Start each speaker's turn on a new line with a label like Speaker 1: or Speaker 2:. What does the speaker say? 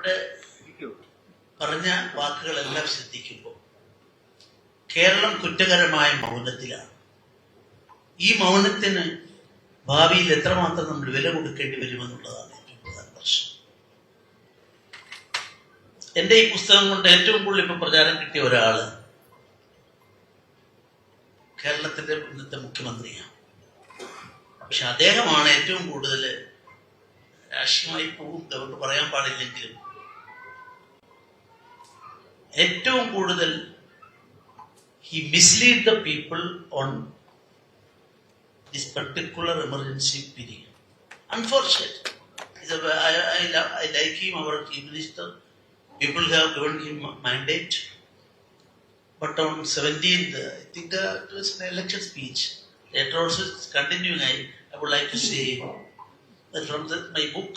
Speaker 1: ഇവിടെ പറഞ്ഞ വാക്കുകളെല്ലാം ശ്രദ്ധിക്കുമ്പോൾ കേരളം കുറ്റകരമായ മൗനത്തിലാണ്. ഈ മൗനത്തിന് ഭാവിയിൽ എത്രമാത്രം നമ്മൾ വില കൊടുക്കേണ്ടി വരുമെന്നുള്ളതാണ് ഏറ്റവും പ്രധാന പ്രശ്നം. എന്റെ ഈ പുസ്തകം കൊണ്ട് ഏറ്റവും കൂടുതൽ ഇപ്പൊ പ്രചാരം കിട്ടിയ ഒരാൾ കേരളത്തിന്റെ ഇന്നത്തെ മുഖ്യമന്ത്രിയാണ്. പക്ഷെ അദ്ദേഹമാണ് ഏറ്റവും കൂടുതൽ രാഷ്ട്രീയമായി പോകും അതുകൊണ്ട് പറയാൻ പാടില്ലെങ്കിലും ഏറ്റവും കൂടുതൽ he mislead the people on this particular emergency period. Unfortunate. He's a- I, I, love- I like him, our chief minister. People have given him a mandate. But on 17th, I think uh, it was an election speech. Later also it's continuing, I, I would like to say that from the, my book,